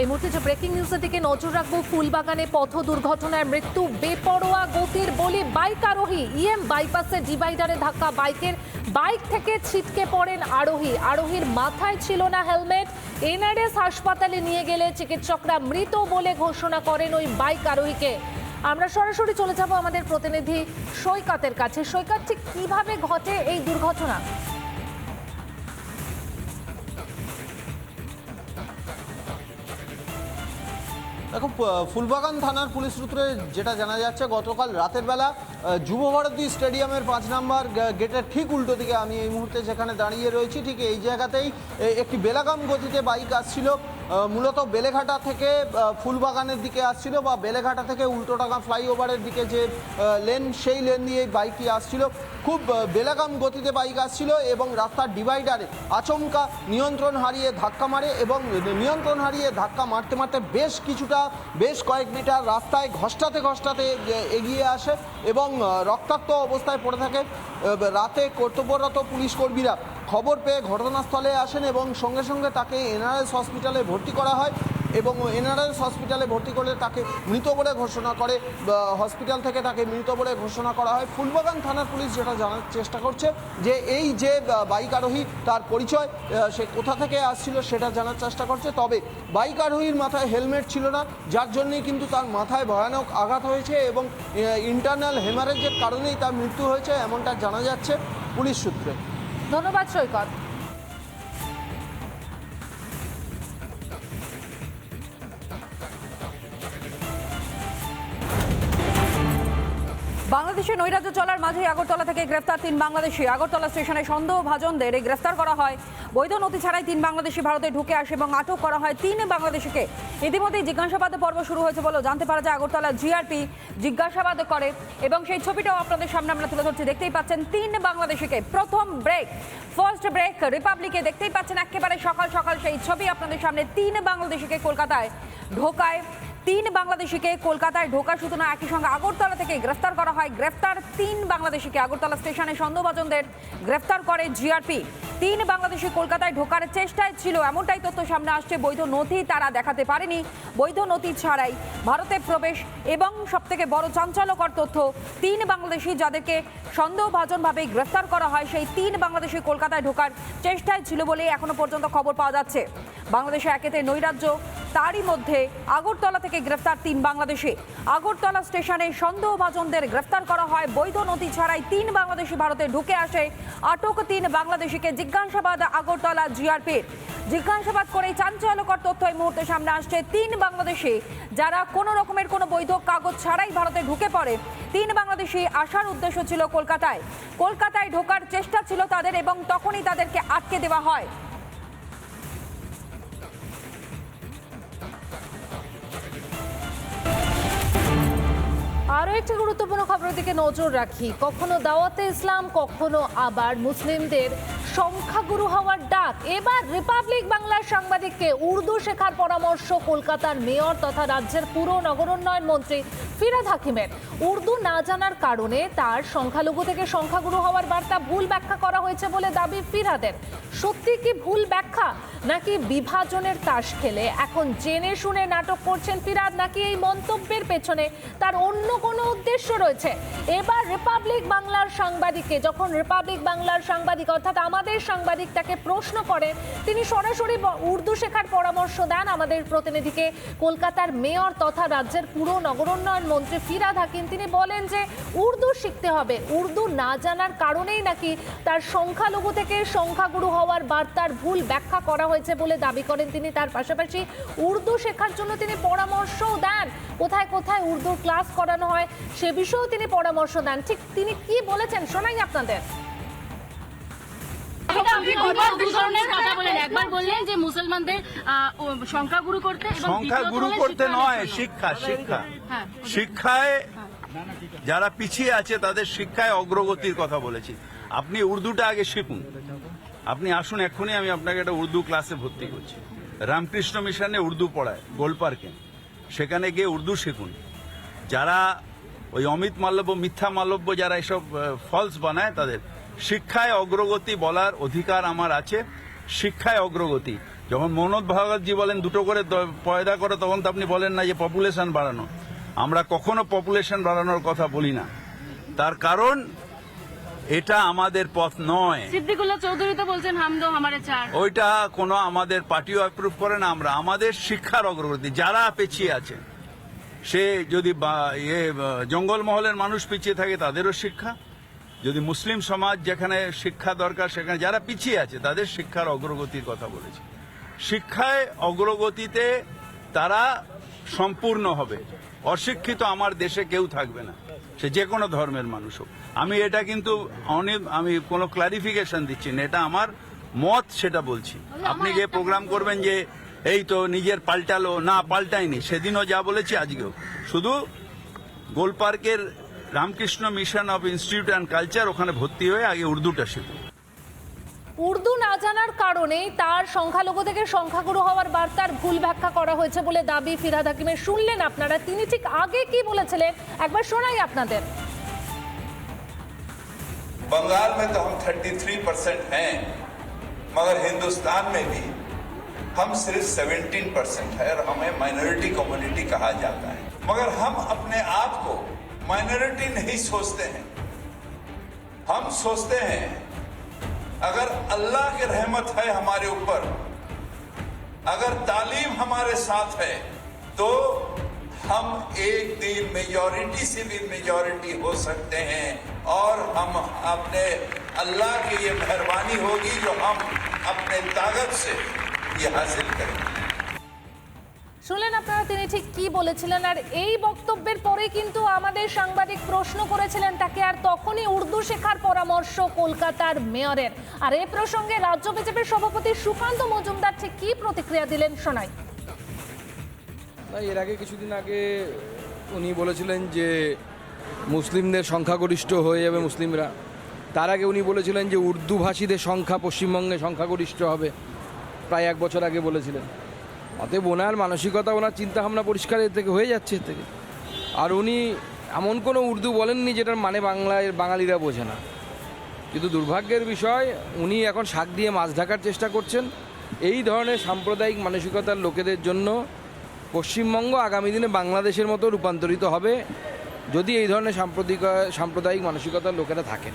এই মুহূর্তে যে ব্রেকিং নিউজের দিকে নজর রাখব, ফুলবাগানে পথ দুর্ঘটনায় মৃত্যু, বেপরোয়া গতির বলি বাইক আরোহী ইএম বাইপাসে ডিভাইডারে ধাক্কা, বাইকের বাইক থেকে ছিটকে পড়েন আরোহী। আরোহীর মাথায় ছিল না হেলমেট। এনআরএস হাসপাতালে নিয়ে গেলে চিকিৎসকরা মৃত বলে ঘোষণা করেন ওই বাইক আরোহীকে আমরা সরাসরি চলে যাব আমাদের প্রতিনিধি সৈকতের কাছে। সৈকত, ঠিক কীভাবে ঘটে এই দুর্ঘটনা? দেখো ফুলবাগান থানার পুলিশ সূত্রে যেটা জানা যাচ্ছে, গতকাল রাতের বেলা যুব ভারতী স্টেডিয়ামের পাঁচ নাম্বার গেটের ঠিক উল্টো দিকে আমি এই মুহূর্তে যেখানে দাঁড়িয়ে রয়েছি, ঠিক এই জায়গাতেই একটি বেলাগাম গতিতে বাইক আসছিল। মূলত বেলেঘাটা থেকে ফুলবাগানের দিকে আসছিল বা বেলেঘাটা থেকে উল্টোডাঙ্গা ফ্লাইওভারের দিকে যে লেন, সেই লেন দিয়ে বাইকটি আসছিল। খুব বেলাগাম গতিতে বাইক আসছিল এবং রাস্তার ডিভাইডারে আচমকা নিয়ন্ত্রণ হারিয়ে ধাক্কা মারে এবং নিয়ন্ত্রণ হারিয়ে ধাক্কা মারতে মারতে বেশ কিছুটা, বেশ কয়েক মিটার রাস্তায় ঘষ্টাতে ঘষ্টাতে এগিয়ে আসে এবং রক্তাক্ত অবস্থায় পড়ে থাকে। রাতে কর্তব্যরত পুলিশ কর্মীরা খবর পেয়ে ঘটনাস্থলে আসেন এবং সঙ্গে সঙ্গে তাকে এনআরএস হসপিটালে ভর্তি করা হয় এবং এনআরএস হসপিটালে ভর্তি করে তাকে মৃত বলে ঘোষণা করে হসপিটাল থেকে তাকে মৃত বলে ঘোষণা করা হয়। ফুলবাগান থানার পুলিশ যেটা জানার চেষ্টা করছে যে এই যে বাইক আরোহী তার পরিচয় সে কোথা থেকে আসছিল সেটা জানার চেষ্টা করছে। তবে বাইক আরোহীর মাথায় হেলমেট ছিল না, যার জন্যই কিন্তু তার মাথায় ভয়ানক আঘাত হয়েছে এবং ইন্টারনাল হেমারেজের কারণেই তার মৃত্যু হয়েছে, এমনটা জানা যাচ্ছে পুলিশ সূত্রে। ধন্যবাদ, সৈকত। বাংলাদেশে নৈরাজ্য চলার মাঝে আগরতলা থেকে গ্রেফতার তিন বাংলাদেশি। আগরতলা স্টেশনে সন্দেহভাজনদের গ্রেফতার করা হয় বৈধ নথি ছাড়াই তিন বাংলাদেশি ভারতে ঢুকে আসে এবং আটক করা হয় তিন বাংলাদেশিকে। ইতিমধ্যেই জিজ্ঞাসাবাদ পর্ব শুরু হয়েছে বলে জানতে পারা যায় আগরতলা জিআরপি জিজ্ঞাসাবাদ করে এবং সেই ছবিটাও আপনাদের সামনে আমরা তুলে ধরছি। দেখতেই পাচ্ছেন তিন বাংলাদেশিকে। প্রথম ব্রেক ফার্স্ট ব্রেক রিপাবলিকে দেখতেই পাচ্ছেন একেবারে সকাল সকাল সেই ছবি আপনাদের সামনে। তিন বাংলাদেশিকে কলকাতায় ঢোকায়। তিন বাংলাদেশিকে কলকাতায় ঢোকার সূচনা একই সঙ্গে আগরতলা থেকে গ্রেফতার করা হয়। গ্রেফতার তিন বাংলাদেশিকে আগরতলা স্টেশনে সন্দেহভাজনদের গ্রেফতার করে জিআরপি। তিন বাংলাদেশি কলকাতায় ঢোকার চেষ্টায় ছিল এমনটাই তথ্য সামনে আসছে। বৈধ নথি তারা দেখাতে পারেনি। বৈধ নথি ছাড়াই ভারতে প্রবেশ এবং সবথেকে বড় চাঞ্চল্যকর তথ্য, তিন বাংলাদেশি যাদেরকে সন্দেহভাজনভাবে গ্রেফতার করা হয়, সেই তিন বাংলাদেশি কলকাতায় ঢোকার চেষ্টায় ছিল বলে এখনও পর্যন্ত খবর পাওয়া যাচ্ছে। বাংলাদেশে একেতে নৈরাজ্য, তারই মধ্যে আগরতলা থেকে গ্রেফতার তিন বাংলাদেশি। আগরতলা স্টেশনে সন্দেহভাজনদের গ্রেফতার করা হয়, বৈধ নথি ছাড়াই তিন বাংলাদেশি ভারতে ঢুকে আসে, আটক তিন বাংলাদেশিকে জিজ্ঞাসাবাদ, আগরতলা জিআরপির জিজ্ঞাসাবাদ করে চাঞ্চল্যকর তথ্য এই মুহূর্তে সামনে আসছে। তিন বাংলাদেশি যারা কোনো রকমের কোনো বৈধ কাগজ ছাড়াই ভারতে ঢুকে পড়ে, তিন বাংলাদেশি আসার উদ্দেশ্য ছিল কলকাতায়। কলকাতায় ঢোকার চেষ্টা ছিল তাদের এবং তখনই তাদেরকে আটকে দেওয়া হয়। আরও একটি গুরুত্বপূর্ণ খবরের দিকে নজর রাখি। কখনো দাওয়াতে ইসলাম কখনো আবার মুসলিমদের সংখ্যাগুরু হওয়ার ডাক। এবার রিপাবলিক বাংলার সাংবাদিককে উর্দু শেখার পরামর্শ কলকাতার মেয়র তথা রাজ্যের পুর নগরোন্নয়ন মন্ত্রী ফিরাদ হাকিমের। উর্দু না জানার কারণে তার সংখ্যালঘু থেকে সংখ্যাগুরু হওয়ার বার্তা ভুল ব্যাখ্যা করা হয়েছে বলে দাবি ফিরহাদের সত্যি কি ভুল ব্যাখ্যা? নাকি বিভাজনের তাস খেলে? এখন জেনে শুনে নাটক করছেন ফিরাদ, নাকি এই মন্তব্যের পেছনে তার অন্য কোনো উদ্দেশ্য রয়েছে? এবার রিপাবলিক বাংলার সাংবাদিককে, যখন রিপাবলিক বাংলার সাংবাদিক, অর্থাৎ আমাদের সাংবাদিক তাকে প্রশ্ন করেন তিনি সরাসরি উর্দু শেখার পরামর্শ দেন আমাদের প্রতিনিধিকে। কলকাতার মেয়র তথা রাজ্যের পুরো নগরোন্নয়ন মন্ত্রী ফিরাদ হাকিম তিনি বলেন যে, উর্দু শিখতে হবে। উর্দু না জানার কারণেই নাকি তার সংখ্যালঘু থেকে সংখ্যাগুরু হওয়ার বার্তার ভুল ব্যাখ্যা করা হয়েছে বলে দাবি করেন তিনি। তার পাশাপাশি উর্দু শেখার জন্য তিনি পরামর্শও দেন। কোথায় কোথায় উর্দুর ক্লাস করানো হয় সে বিষয়েও তিনি পরামর্শ দেন। ঠিক তিনি কি বলেছেন শোনাই আপনাদের। আপনি দুবার দু ধরনের কথা বলেন একবার বললেন যে মুসলমানদের সংখ্যাগুরু করতে এবং সংখ্যা গুরু করতে নয় শিক্ষা শিক্ষা। হ্যাঁ। শিক্ষায় যারা পিছিয়ে আছে তাদের শিক্ষায় অগ্রগতির কথা বলেছি। আপনি উর্দুটা আগে শিখুন। আপনি আসুন এক্ষুনি আমি আপনাকে একটা উর্দু ক্লাসে ভর্তি করছি। রামকৃষ্ণ মিশনে উর্দু পড়ায় গোলপার্কে। সেখানে গিয়ে উর্দু শিখুন। যারা ওই অমিত মাল্লব্য মিথ্যা মাল্লব্য যারা এসব ফলস বানায় তাদের শিক্ষায় অগ্রগতি বলার অধিকার আমার আছে শিক্ষায় অগ্রগতি। যখন মনোজ ভাগবতজি বলেন দুটো করে পয়দা করে তখন তো আপনি বলেন না যে পপুলেশন বাড়ানো। আমরা কখনো পপুলেশন বাড়ানোর কথা বলি না। তার কারণ এটা আমাদের পথ নয়। সিদ্দিকুল্লাহ চৌধুরী তো বলছেন হাম দো চার। ওইটা কোনো আমাদের পার্টিও অ্যাপ্রুভ করে না আমরা আমাদের শিক্ষার অগ্রগতি। যারা পেছিয়ে আছে সে যদি ইয়ে জঙ্গলমহলের মানুষ পিছিয়ে থাকে তাদেরও শিক্ষা। যদি মুসলিম সমাজ যেখানে শিক্ষা দরকার সেখানে যারা পিছিয়ে আছে তাদের শিক্ষার অগ্রগতির কথা বলেছি। শিক্ষায় অগ্রগতিতে তারা সম্পূর্ণ হবে। অশিক্ষিত আমার দেশে কেউ থাকবে না। সে যে কোনো ধর্মের মানুষ হোক। আমি এটা কিন্তু অনেক আমি কোনো ক্লারিফিকেশন দিচ্ছি না। এটা আমার মত সেটা বলছি। আপনি গিয়ে প্রোগ্রাম করবেন যে এই তো নিজের পাল্টালো না পাল্টায়নি। সেদিনও যা বলেছি আজকেও। শুধু গোলপার্কের Ramakrishna Mission of Institute and Culture ওখানে ভর্তি হয়ে আগে উর্দুটা শিখুন উর্দু না জানার কারণে তার সংখ্যালঘু থেকে সংখ্যাগুরু হওয়ার বার্তার ভুল ব্যাখ্যা করা হয়েছে বলে দাবি ফিরহাদ হাকিমের শুনলেন আপনারা তিনি ঠিক আগে কি বলেছিলেন একবার শোনাই আপনাদের बंगाल में तो हम 33 परसेंट हैं मगर हिंदुस्तान में भी हम सिर्फ 17 परसेंट है और हमें माइनॉरिटी कम्युनिटी कहा जाता है मगर हम अपने आप को مائنورٹی نہیں سوچتے ہیں۔ ہم سوچتے ہیں، اگر اللہ کی رحمت ہے ہمارے اوپر، اگر تعلیم ہمارے ساتھ ہے، تو ہم ایک دن میجورٹی سے بھی میجورٹی ہو سکتے ہیں اور ہم اپنے اللہ کی یہ مہربانی ہوگی جو ہم اپنے طاقت سے یہ حاصل کریں۔ گے শুনলেন আপনারা তিনি ঠিক কি বলেছিলেন? আর এই বক্তব্যের পরে কিন্তু আমাদের সাংবাদিক প্রশ্ন করেছিলেন তাকে, আর তখনই উর্দু শেখার পরামর্শ কলকাতার মেয়রের? আর এ প্রসঙ্গে রাজ্য বিজেপির সভাপতি সুকান্ত মজুমদার ঠিক কি প্রতিক্রিয়া দিলেন শোনাই। এর আগে কিছুদিন আগে উনি বলেছিলেন যে মুসলিমদের সংখ্যাগরিষ্ঠ হয়ে যাবে মুসলিমরা। তার আগে উনি বলেছিলেন যে উর্দু ভাষীদের সংখ্যা পশ্চিমবঙ্গে সংখ্যাগরিষ্ঠ হবে। প্রায় এক বছর আগে বলেছিলেন। অতএব ওনার মানসিকতা, ওনার চিন্তাভাবনা পরিষ্কার এর থেকে হয়ে যাচ্ছে এর থেকে। আর উনি এমন কোনো উর্দু বলেননি যেটার মানে বাংলায়, বাঙালিরা বোঝে না। কিন্তু দুর্ভাগ্যের বিষয়, উনি এখন শাক দিয়ে মাছ ঢাকার চেষ্টা করছেন। এই ধরনের সাম্প্রদায়িক মানসিকতার লোকেদের জন্য পশ্চিমবঙ্গ আগামী দিনে বাংলাদেশের মতো রূপান্তরিত হবে, যদি এই ধরনের সাম্প্রদায়িক সাম্প্রদায়িক মানসিকতার লোকেরা থাকেন।